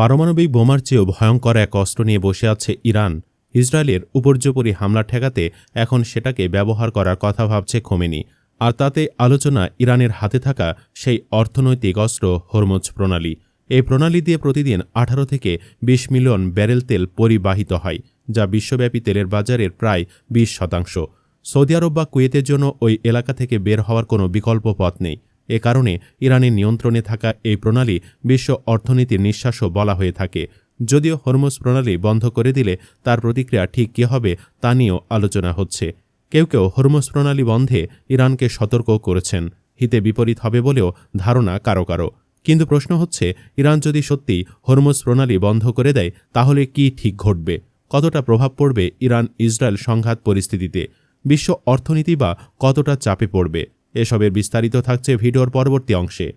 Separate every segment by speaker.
Speaker 1: পারমাণবিক বোমার চেয়েও ভয়ঙ্কর এক অস্ত্র নিয়ে বসে আছে ইরান। ইসরায়েলের উপর্যুপরি হামলা ঠেকাতে এখন সেটাকে ব্যবহার করার কথা ভাবছে খোমেনি, আর তাতে আলোচনা ইরানের হাতে থাকা সেই অর্থনৈতিক অস্ত্র হরমোজ প্রণালী। এই প্রণালী দিয়ে প্রতিদিন আঠারো থেকে ২০ মিলিয়ন ব্যারেল তেল পরিবাহিত হয়, যা বিশ্বব্যাপী তেলের বাজারের প্রায় ২০ শতাংশ। সৌদি আরব বা কুয়েতের জন্য ওই এলাকা থেকে বের হওয়ার কোনো বিকল্প পথ নেই। এ কারণে ইরানের নিয়ন্ত্রণে থাকা এই প্রণালী বিশ্ব অর্থনীতির নিঃশ্বাসও বলা হয়ে থাকে। যদিও হরমোজ প্রণালী বন্ধ করে দিলে তার প্রতিক্রিয়া ঠিক কী হবে তা নিয়েও আলোচনা হচ্ছে। কেউ কেউ হরমোজ প্রণালী বন্ধে ইরানকে সতর্ক করেছেন। হিতে বিপরীত হবে বলেও ধারণা কারও কারও। কিন্তু প্রশ্ন হচ্ছে, ইরান যদি সত্যি হরমোজ প্রণালী বন্ধ করে দেয়, তাহলে কি ঠিক ঘটবে? কতটা প্রভাব পড়বে ইরান ইসরায়েল সংঘাত পরিস্থিতিতে? বিশ্ব অর্থনীতি বা কতটা চাপে পড়বে? এসবের বিস্তারিত থাকছে ভিডিওর পরবর্তী অংশে।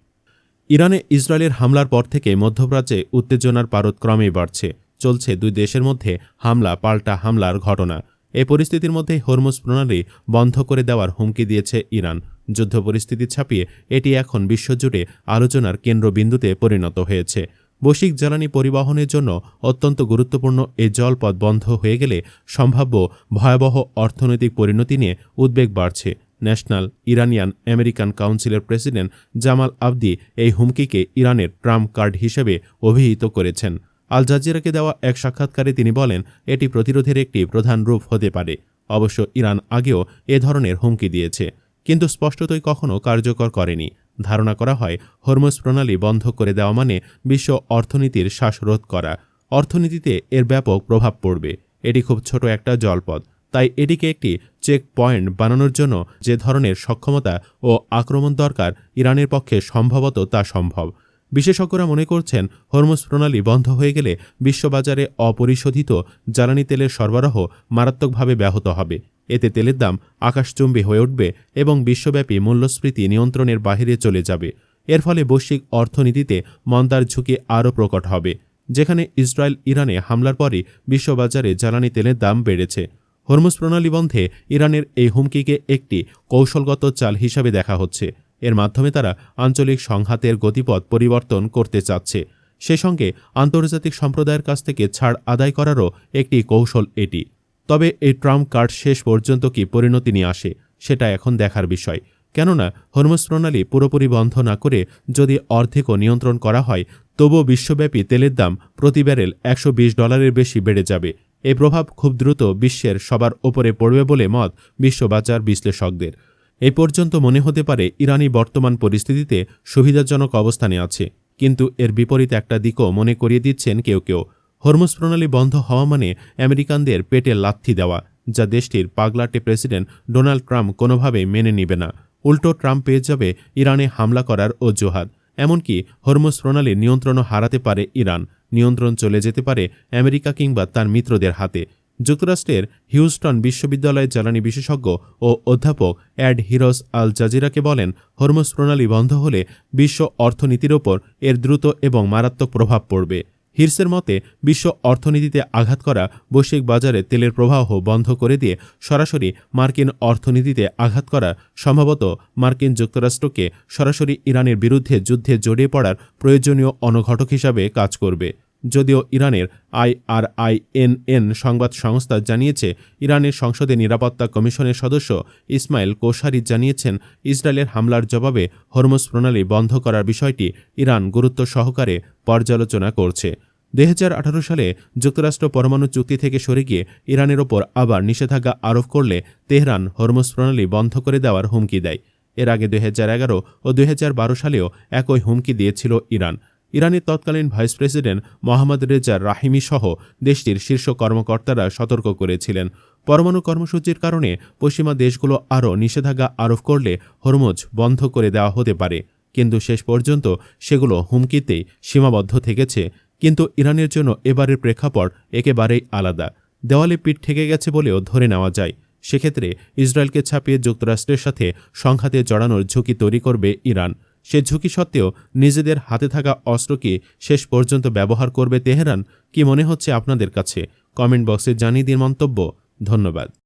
Speaker 1: ইরানে ইসরায়েলের হামলার পর থেকে মধ্যপ্রাচ্যে উত্তেজনার পারদ ক্রমেই বাড়ছে। চলছে দুই দেশের মধ্যে হামলা, পাল্টা হামলার ঘটনা। এই পরিস্থিতির মধ্যে হরমুজ প্রণালী বন্ধ করে দেওয়ার হুমকি দিয়েছে ইরান। যুদ্ধ পরিস্থিতি ছাপিয়ে এটি এখন বিশ্বজুড়ে আলোচনার কেন্দ্রবিন্দুতে পরিণত হয়েছে। বৈশ্বিক জ্বালানি পরিবহনের জন্য অত্যন্ত গুরুত্বপূর্ণ এই জলপথ বন্ধ হয়ে গেলে সম্ভাব্য ভয়াবহ অর্থনৈতিক পরিণতি নিয়ে উদ্বেগ বাড়ছে। ন্যাশনাল ইরানিয়ান আমেরিকান কাউন্সিলের প্রেসিডেন্ট জামাল আবদি এই হুমকিকে ইরানের ট্রাম্প কার্ড হিসেবে অভিহিত করেছেন। আল জাজিরাকে দেওয়া এক সাক্ষাৎকারে তিনি বলেন, এটি প্রতিরোধের একটি প্রধান রূপ হতে পারে। অবশ্য ইরান আগেও এ ধরনের হুমকি দিয়েছে, কিন্তু স্পষ্টতই কখনও কার্যকর করেনি। ধারণা করা হয়, হরমোজ প্রণালী বন্ধ করে দেওয়া মানে বিশ্ব অর্থনীতির শ্বাসরোধ করা। অর্থনীতিতে এর ব্যাপক প্রভাব পড়বে। এটি খুব ছোট একটা জলপথ। তাই এটিকে একটি চেক পয়েন্ট বানানোর জন্য যে ধরনের সক্ষমতা ও আক্রমণ দরকার ইরানের পক্ষে সম্ভবত তা সম্ভব। বিশেষজ্ঞরা মনে করছেন, হরমুজ প্রণালী বন্ধ হয়ে গেলে বিশ্ববাজারে অপরিশোধিত জ্বালানি তেলের সরবরাহ মারাত্মকভাবে ব্যাহত হবে। এতে তেলের দাম আকাশচুম্বী হয়ে উঠবে এবং বিশ্বব্যাপী মূল্যস্ফীতি নিয়ন্ত্রণের বাহিরে চলে যাবে। এর ফলে বৈশ্বিক অর্থনীতিতে মন্দার ঝুঁকি আরও প্রকট হবে, যেখানে ইসরায়েল ইরানে হামলার পরই বিশ্ববাজারে জ্বালানি তেলের দাম বেড়েছে। হরমুজ প্রণালী বন্ধে ইরানের এই হুমকিকে একটি কৌশলগত চাল হিসাবে দেখা হচ্ছে। এর মাধ্যমে তারা আঞ্চলিক সংঘাতের গতিপথ পরিবর্তন করতে চাচ্ছে। সে সঙ্গে আন্তর্জাতিক সম্প্রদায়ের কাছ থেকে ছাড় আদায় করারও একটি কৌশল এটি। তবে এই ট্রাম্প কার্ড শেষ পর্যন্ত কি পরিণতি নিয়ে আসে, সেটা এখন দেখার বিষয়। কেননা, হরমুজ প্রণালী পুরোপুরি বন্ধ না করে যদি অর্ধেকও নিয়ন্ত্রণ করা হয়, তবুও বিশ্বব্যাপী তেলের দাম প্রতি ব্যারেল একশো বিশ ডলারের বেশি বেড়ে যাবে। এই প্রভাব খুব দ্রুত বিশ্বের সবার ওপরে পড়বে বলে মত বিশ্ববাজার বিশ্লেষকদের। এই পর্যন্ত মনে হতে পারে ইরানি বর্তমান পরিস্থিতিতে সুবিধাজনক অবস্থানে আছে, কিন্তু এর বিপরীত একটা দিকও মনে করিয়ে দিচ্ছেন কেউ কেউ। হরমুজ প্রণালী বন্ধ হওয়া মানে আমেরিকানদের পেটে লাথি দেওয়া, যা দেশটির পাগলাটে প্রেসিডেন্ট ডোনাল্ড ট্রাম্প কোনোভাবেই মেনে নিবে না। উল্টো ট্রাম্প পেয়ে যাবে ইরানে হামলা করার অজুহাত, এমনকি হরমুজ প্রণালীর নিয়ন্ত্রণও হারাতে পারে ইরান। নিয়ন্ত্রণ চলে যেতে পারে আমেরিকা কিংবা তার মিত্রদের হাতে। যুক্তরাষ্ট্রের হিউস্টন বিশ্ববিদ্যালয়ের জ্বালানি বিশেষজ্ঞ ও অধ্যাপক অ্যাড হিরস আল জাজিরাকে বলেন, হরমোস প্রণালী বন্ধ হলে বিশ্ব অর্থনীতির ওপর এর দ্রুত এবং মারাত্মক প্রভাব পড়বে। হিরসের মতে, বিশ্ব অর্থনীতিতে আঘাত করা বৈশ্বিক বাজারে তেলের প্রবাহ বন্ধ করে দিয়ে সরাসরি মার্কিন অর্থনীতিতে আঘাত করা সম্ভবত মার্কিন যুক্তরাষ্ট্রকে সরাসরি ইরানের বিরুদ্ধে যুদ্ধে জড়িয়ে পড়ার প্রয়োজনীয় অনঘটক হিসাবে কাজ করবে। যদিও ইরানের আইআরআইএনএন সংবাদ সংস্থা জানিয়েছে, ইরানের সংসদে নিরাপত্তা কমিশনের সদস্য ইসমাইল কোশারি জানিয়েছেন, ইসরায়েলের হামলার জবাবে হরমুজ প্রণালী বন্ধ করার বিষয়টি ইরান গুরুত্ব সহকারে পর্যালোচনা করছে। দু হাজার আঠারো সালে যুক্তরাষ্ট্র পরমাণু চুক্তি থেকে সরে গিয়ে ইরানের ওপর আবার নিষেধাজ্ঞা আরোপ করলে তেহরান হরমুজ প্রণালী বন্ধ করে দেওয়ার হুমকি দেয়। এর আগে দুই হাজার এগারো ও দুই হাজার বারো সালেও একই হুমকি দিয়েছিল ইরান। ইরানের তৎকালীন vice president Mohammad Reza Rahimi সহ দেশটির শীর্ষ কর্মকর্তারা সতর্ক করেছিলেন। পরমাণু কর্মসূচির কারণে পশ্চিমা দেশগুলো আরও নিষেধাজ্ঞা আরোপ করলে হরমোজ বন্ধ করে দেওয়া হতে পারে। কিন্তু শেষ পর্যন্ত সেগুলো হুমকিতেই সীমাবদ্ধ থেকেছে। কিন্তু ইরানের জন্য এবারের প্রেক্ষাপট একেবারেই আলাদা। দেওয়ালে পিঠ ঠেকে গেছে বলেও ধরে নেওয়া যায়। সেক্ষেত্রে ইসরায়েলকে ছাপিয়ে যুক্তরাষ্ট্রের সাথে সংঘাতে জড়ানোর ঝুঁকি তৈরি করবে ইরান। সে ঝুঁকি সত্ত্বেও নিজেদের হাতে থাকা অস্ত্রকে শেষ পর্যন্ত ব্যবহার করবে তেহরান। কি মনে হচ্ছে আপনাদের কাছে? কমেন্ট বক্সে জানিয়ে দিন মন্তব্য। ধন্যবাদ।